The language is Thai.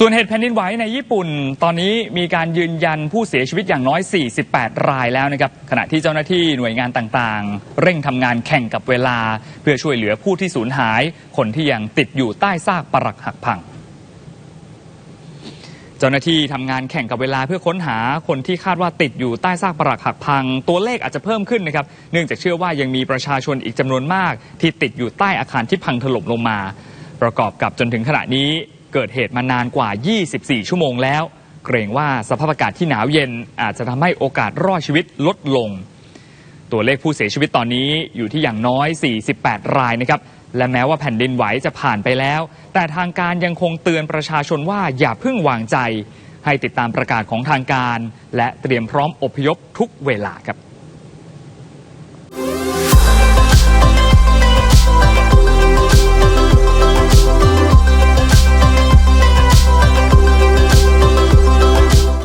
ส่วนเหตุแผ่นดินไหวในญี่ปุ่น ตอนนี้มีการยืนยันผู้เสียชีวิตอย่างน้อย 48 รายแล้วนะครับ ขณะที่เจ้าหน้าที่หน่วยงานต่างๆ เร่งทำงานแข่งกับเวลา เพื่อช่วยเหลือผู้ที่สูญหาย คนที่ยังติดอยู่ใต้ซากปรักหักพัง เจ้าหน้าที่ทำงานแข่งกับเวลาเพื่อค้นหาคนที่คาดว่าติดอยู่ใต้ซากปรักหักพัง ตัวเลขอาจจะเพิ่มขึ้นนะครับ เนื่องจากเชื่อว่ายังมีประชาชนอีกจำนวนมาก ที่ติดอยู่ใต้อาคารที่พังถล่มลงมา ประกอบกับจนถึงขณะนี้ เกิดเหตุมานานกว่า 24 ชั่วโมงแล้ว เกรงว่าสภาพอากาศที่หนาวเย็นอาจจะทำให้โอกาสรอดชีวิตลดลง ตัวเลขผู้เสียชีวิตตอนนี้อยู่ที่อย่างน้อย 48 รายนะครับ และแม้ว่าแผ่นดินไหวจะผ่านไปแล้ว แต่ทางการยังคงเตือนประชาชนว่าอย่าเพิ่งวางใจ ให้ติดตามประกาศของทางการ และเตรียมพร้อมอพยพทุกเวลาครับ